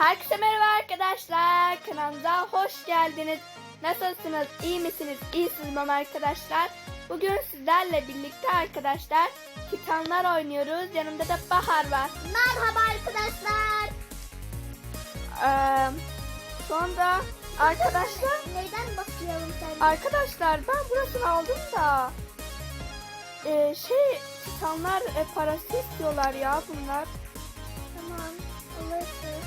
Herkese merhaba arkadaşlar. Kanalımıza hoş geldiniz. Nasılsınız? İyi misiniz? İyisiniz mi arkadaşlar? Bugün sizlerle birlikte arkadaşlar Titanlar oynuyoruz. Yanımda da Bahar var. Merhaba arkadaşlar. Ee, sonra arkadaşlar Neyden başlayalım sen? arkadaşlar ben burasını aldım da ee, şey Titanlar e, parası istiyorlar ya bunlar. Tamam. Alırsın.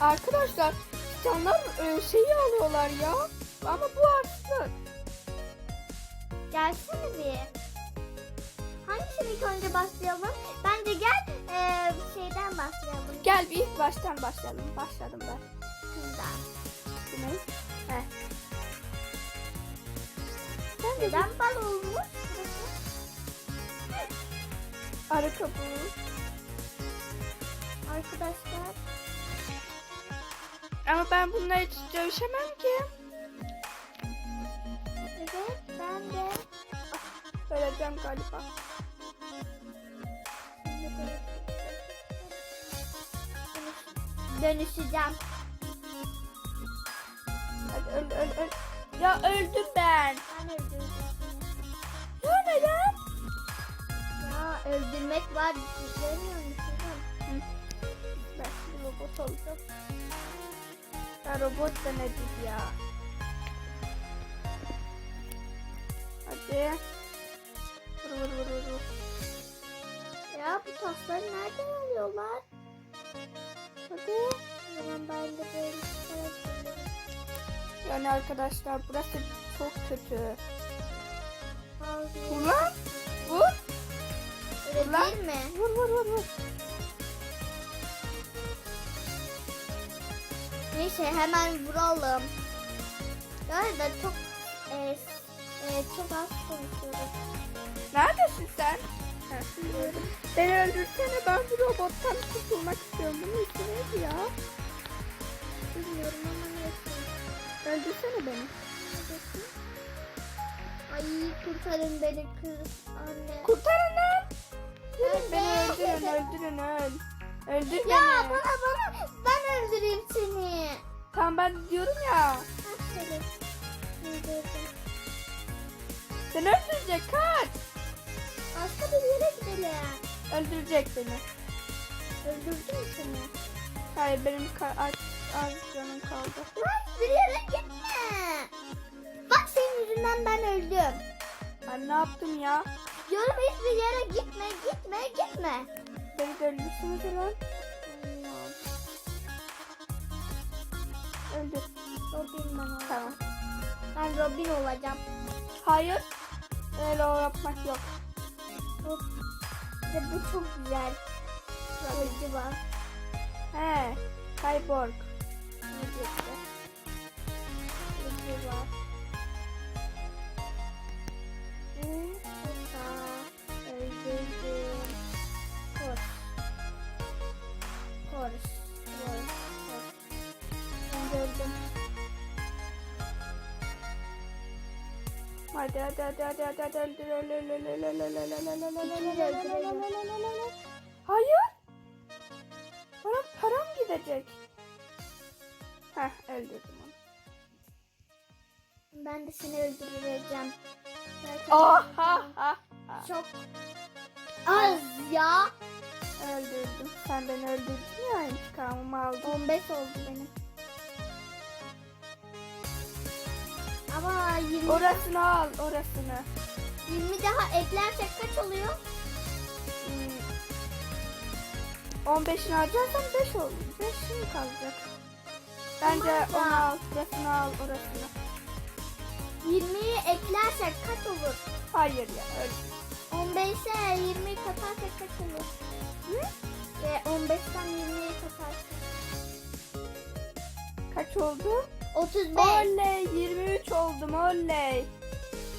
Arkadaşlar Titanlar e, şeyi alıyorlar ya. Ama bu haksızlık. Gelsene bir. Hangisini ilk önce başlayalım? Bence gel eee, şeyden başlayalım. Gel bir ilk baştan başlayalım. Başladım ben. Ne? Heh. Ben de Neden bal olmuş? arı kabuğu. Arkadaşlar. Ama ben bununla hiç dövüşemem ki. Evet ben de. Öleceğim galiba. Dönüşeceğim. Hadi öl öl öl. Ya öldüm ben. Ben seni. Ya neden? Ya öldürmek var. Görmüyor musun? Ben şimdi robot olacağım. Ya robot da nedir ya? Hadi. Vur vur vur vur. Ya bu taşları nereden alıyorlar? Hadi. O zaman ben de böyle. Yani arkadaşlar burası çok kötü. Al, Vur lan. Vur. Öyle Ulan. değil mi? Vur vur vur vur. Neyse hemen vuralım. Bu arada çok e, e, çok az konuşuyoruz. Neredesin sen? Ha. Beni öldürsene ben bu robottan kurtulmak istiyorum. Bunun ismi neydi ya? Bilmiyorum ama neyse. Öldürsene beni. Ay kurtarın beni kız anne. Kurtarın lan. Beni öldürün öldürün öl. Öldür ya beni. bana bana ben öldüreyim seni. Tamam ben diyorum ya. Şöyle. Öldürdüm. Seni öldürecek kaç. Başka bir yere gidelim. Öldürecek beni. Öldürdü mü seni? Hayır benim ka- az, az canım kaldı. Lan bir yere gitme. Bak senin yüzünden ben öldüm. Ben ne yaptım ya? Diyorum hiçbir yere gitme gitme gitme. Beni de öldürsünüz lan. Öldür. Robin ben olacağım. Tamam. Ben Robin olacağım. Hayır. Öyle o yapmak yok. Hop. Bu çok güzel. Kılıcı var. He. Cyborg. Var. Ee, Hadi hadi hadi hadi hadi hadi hadi Hayır. Bana param gidecek. Heh öldürdüm onu. Ben de seni öldüreceğim. Ah, Oha. Çok az ya. Öldürdüm. Sen beni öldürdün ya intikamımı aldım. 15 oldu benim. Ama 20, Orasını al orasını. 20 daha eklersek kaç oluyor? Hmm. 15'ini harcarsan 5 olur. 5 şimdi kalacak. Bence Tamam onu ya. al. Burasını al orasını. 20'yi eklersek kaç olur? Hayır ya öl. 15'e 20'yi katarsak kaç olur? Hı? Ve 15'ten 20'yi katarsak. Kaç oldu? 35. Oley 23 oldum oley.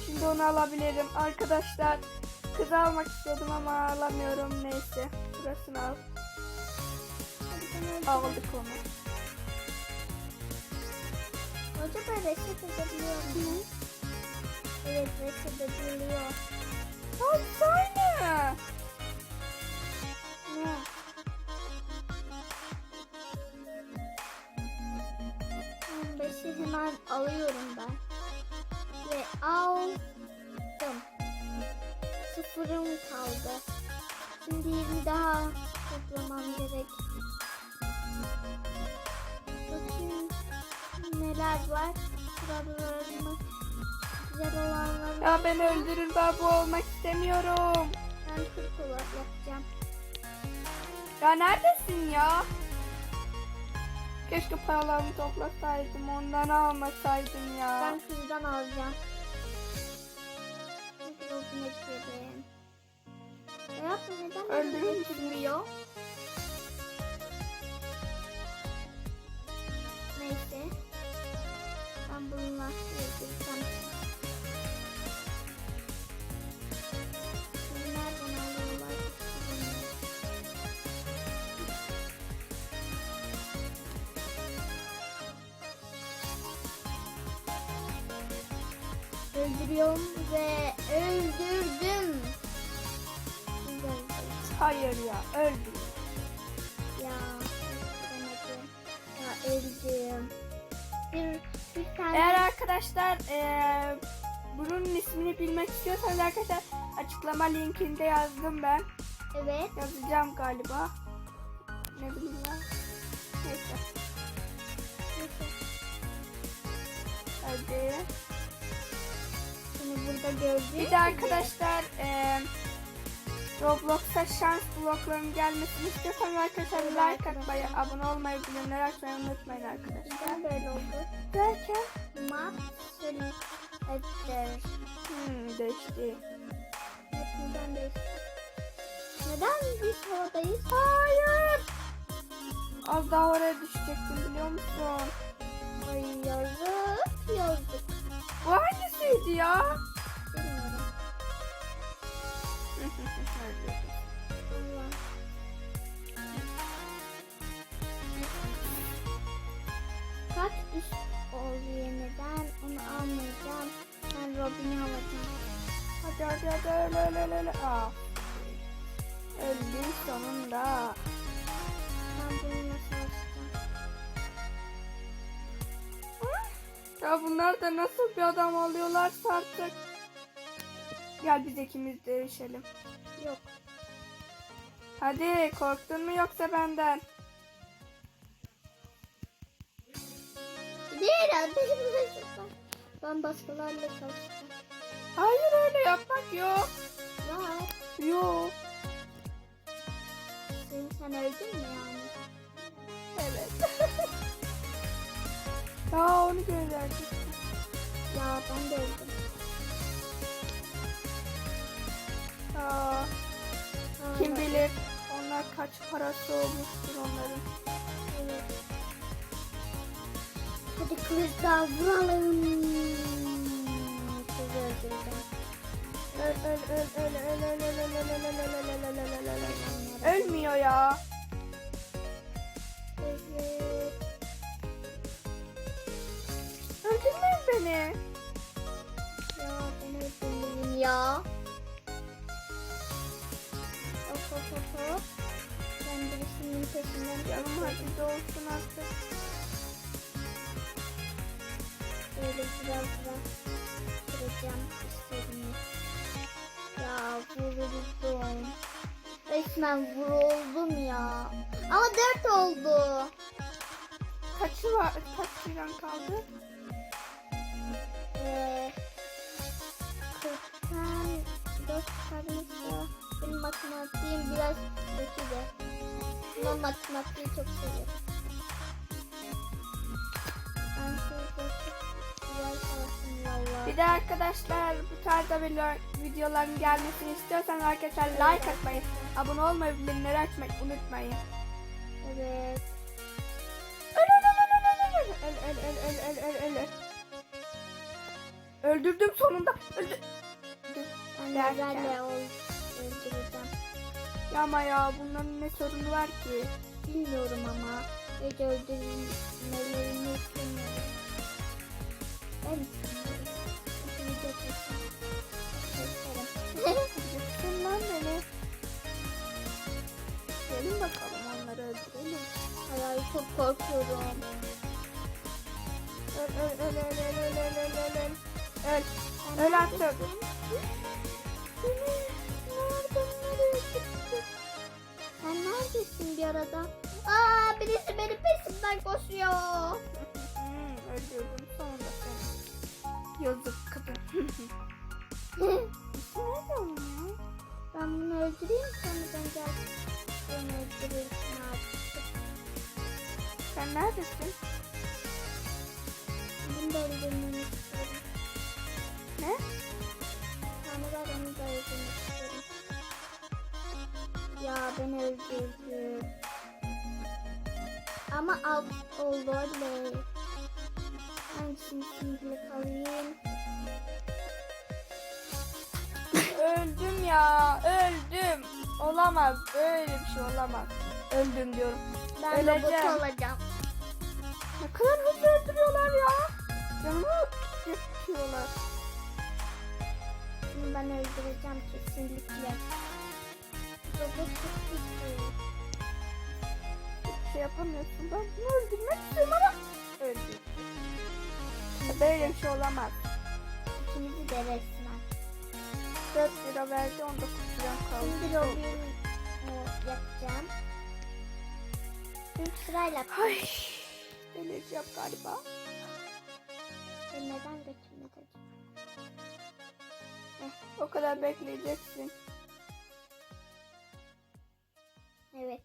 Şimdi onu alabilirim. Arkadaşlar kız almak istiyordum ama alamıyorum neyse. Burasını al. Aldık onu. Acaba reset edebiliyor mu? Evet reset Hemen alıyorum ben. Ve aldım. Sıfırım kaldı. Şimdi 20 daha toplamam gerek. Bakayım neler var. Kurallarımı güzel olanlar. Ya ben öldürür babu olmak istemiyorum. Ben kırk yapacağım. Ya neredesin ya? Keşke paralarımı toplasaydım ondan almasaydım ya. Ben kızdan alacağım. Çünkü robin ekledim. Ya bu neden Öldürür müsün? Öldürüyorum ve öldürdüm. Hayır ya öldüm. Ya öldüremedim. Ya öldüm. Bir, bir tane Eğer arkadaşlar eee bunun ismini bilmek istiyorsanız arkadaşlar açıklama linkinde yazdım ben. evet Yazacağım galiba. Ne bileyim ya. Neyse. Hadi. Seni burada gördüm. Bir de arkadaşlar eee Roblox'a şans bloklarının gelmesini istiyorsanız arkadaşlar like atmayı, abone olmayı, bildirimleri açmayı unutmayın arkadaşlar. Neden böyle oldu? Derken Mat seni ettir. hmm, değişti. Neden değişti? Neden biz havadayız? Hayır. Az daha oraya düşecektim biliyor musun? Ay yazık yazık. Bu hangisiydi ya? Kaç üst oluyor neden onu almayacağım. Ben Robin'i alacağım. hadi hadi hadi öyle öyle öyle. Aa. Öldü sonunda. Ben bununla savaşacağım. Ya bunlar da nasıl bir adam alıyorlarsa artık. Gel biz ikimiz dövüşelim. Yok. Hadi korktun mu yoksa benden? Değil abi. Ben başkalarıyla savaşacağım. Hayır öyle yapmak yok. Var. Yok. Sen, sen öldün mü yani? Ya onu gönderdik. Ya ben de öldüm. Aa, Aa, kim bilir onlar kaç parası olmuştur onların. Evet. Hadi kılıçla vuralım. Kızı öldüreceğim. Öl öl öl Öldürmeyin beni. Ya ben öldürmeyeyim ya. Hop hop hop hop. Ben birisinin peşinden koşuyorum. hadi doğsun artık. Böyle biraz biraz kıracağım istedim. Ya vuruldum. Resmen vuruldum ya. Ama dört oldu. Kaçı var? Kaç liran kaldı? Ee, 40'tan 4 çıkarmışsa benim matematiğim biraz kötü de. Ama matematiği çok seviyorum. Ben. Bir de arkadaşlar bu video- videoların gelmesini istiyorsanız arkadaşlar like atmayı, abone olmayı, bildirimleri açmayı unutmayın. Evet. Öldürdüm sonunda. Öldü. Derken. Ya ama ya bunların ne sorunu var ki? Bilmiyorum ama. Hiç öldürmelerini istemiyorum. Ben istemiyorum. Gitsin lan beni. Gelin bakalım onları öldürelim. Ay, ay çok korkuyorum. Öl öl öl öl Öl. Öl artık. Sen neredesin bir arada? Aa birisi beni peşimden koşuyor. Hmm, Öldürdüm sonunda seni. Yazık kadın. Nerede onun ya? Ben bunu öldüreyim sonra ben gel. Beni öldürürsün artık. Sen neredesin? Bunu da öldürmemi istiyorum. Ne? Var onu da öldürmek istiyorum. Ya beni öldürdü. Ama alt oldu oley. Hangisini şimdilik alayım? Öldüm ya. Öldüm. Olamaz. Böyle bir şey olamaz. Öldüm diyorum. Ben Öleceğim. robot olacağım. Ne kadar hızlı öldürüyorlar ya. Canımı yakıyorlar. Bunu ben öldüreceğim kesinlikle. Robot çok güçlü. Hiçbir şey yapamıyorsun. Ben bunu öldürmek istiyorum ama öldüm. Böyle bir şey olamaz. İkimizi de resmen. 4 lira verdi 19 lira kaldı. Şimdi Robin'i e, yapacağım. İlk sırayla. Ay. Delireceğim galiba. Neden götürmedi acaba? O kadar bekleyeceksin. Evet.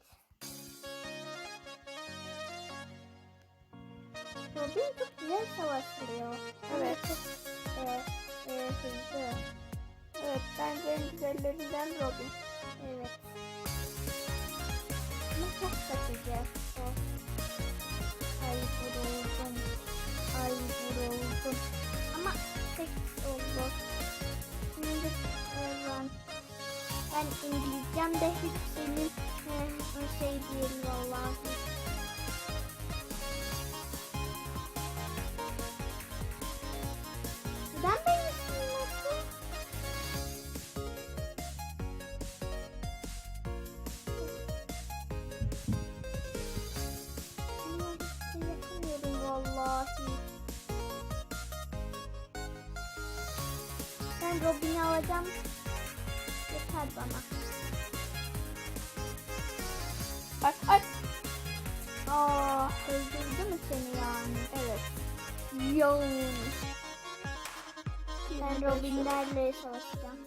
Robin çok güzel savaştırıyor. Evet. Çok e, e, hızlı. Evet bence en güzellerinden Robin. Evet. Ama çok satıcı. O. Ay vuruldum. Ay vuruldum. Ama tek oldu. Ben İngilizcem de hiç senin Robin'i alacağım. Yeter bana. Bak ay. Aa, Öldürdü mü seni yani? evet. Yoğun. Ben Robin'lerle savaşacağım.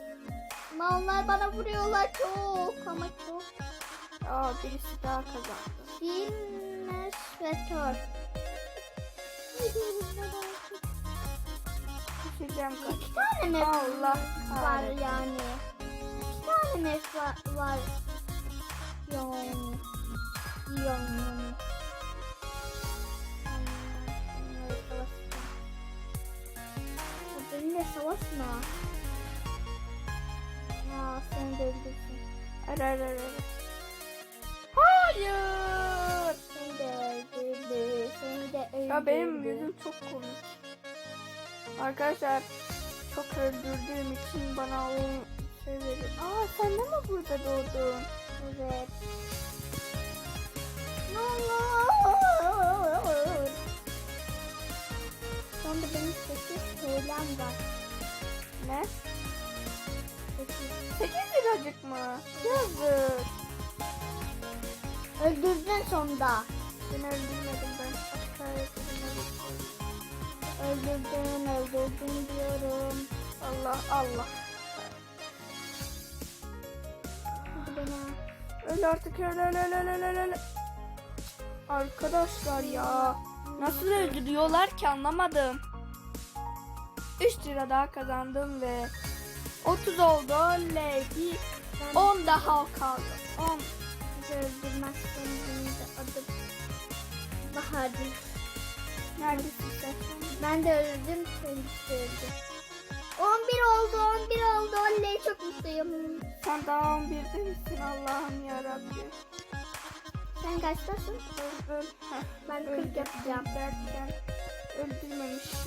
Ama onlar bana vuruyorlar çok ama çok. Aa, birisi daha kazandı. Silmes ve Düşeceğim kaç. İki tane mi Allah var kahretsin. yani? İki tane mi var? var. Yoğun. Yoğun. Benimle savaşma. Ya seni de öldürsün. Ara ara ara. Hayır. Seni de öldürdü. Seni de öldürdü. Ya benim yüzüm çok komik. Arkadaşlar çok öldürdüğüm için bana o şey verir. Aa sen de mi burada doğdun? Evet. Sonunda benim 8 TL'm var. Ne? 8. 8 liracık mı? Yazık. Öldürdün sonunda. Ben öldürmedim ben. Aşağıya öldürmedim. Öldürdün, öldürdün diyorum. Allah Allah. Hadi. Öl artık öl öl öl öl öl öl. Arkadaşlar ya. Nasıl öldürüyorlar ki anlamadım. 3 lira daha kazandım ve 30 oldu. Oley. Bir Ben 10 daha kaldı. 10. bizi öldürmezsen benim de adım Bahar değil. Neredesin? Ben de öldüm, sen de öldün. 11 oldu, 11 oldu. Oley çok mutluyum. Sen daha 11'de misin Allah'ım yarabbim. Sen kaçtasın? Öl öl. Heh, Ben 40 öldüm yapacağım. Derken öldürmemişim.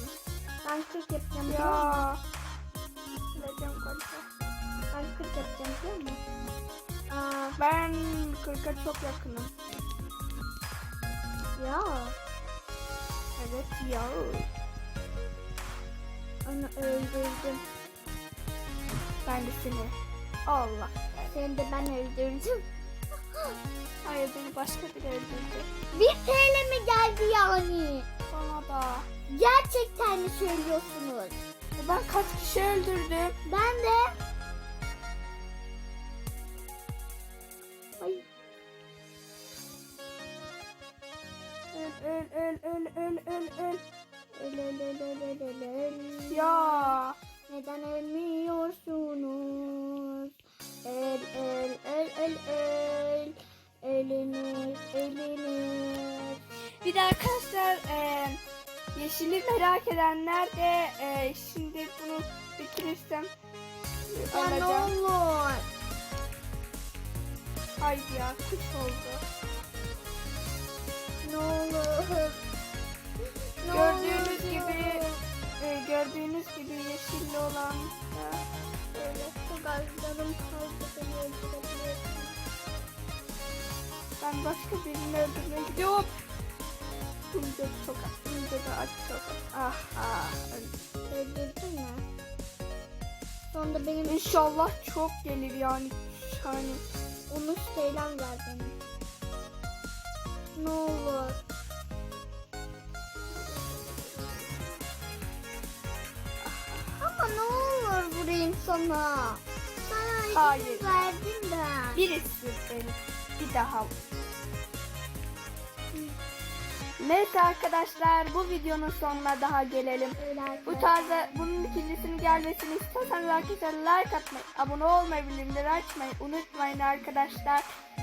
Ben 40 yapacağım. Ya. Öleceğim galiba. Ben 40 yapacağım biliyor musun? Aa, Ben 40'a çok yakınım. ya Evet ya. onu öldürdüm. Ben de seni. Allah. Seni de ben öldürdüm. Hayır beni başka biri öldürdü. 1 TL mi geldi yani? Bana da. Gerçekten mi söylüyorsunuz? Ben kaç kişi öldürdüm? Ben de öl öl öl öl öl öl. Öl öl öl öl öl öl. Ya. Neden ölmüyorsunuz? Öl öl öl öl öl. Ölünüz ölünüz. Bir de arkadaşlar e, yeşili merak edenler de e, şimdi bunu bitirirsem Ya ne alacağım. olur. Haydi ya kuş oldu. Ne olur. Ne Gördüğünüz olur gibi e, gördüğünüz gibi yeşilli olan da böyle. Çok azlarım kaldı beni öldürebilirsin. Ben başka birini öldürmeye gidiyorum. Bunca çok az. Bunca da aç çok az. Ah ah. Öldürdün mü? Sonunda benim İnşallah çok gelir yani. Yani 13 TL'm var benim. Ne olur. Ama ne olur vurayım sana. Sana Hayır. izin verdim ben. birisi beni bir daha. Neyse arkadaşlar bu videonun sonuna daha gelelim. Bu tarzda bunun ikincisinin gelmesini istiyorsanız arkadaşlar like atmayı, abone olmayı, bildirimleri açmayı unutmayın arkadaşlar.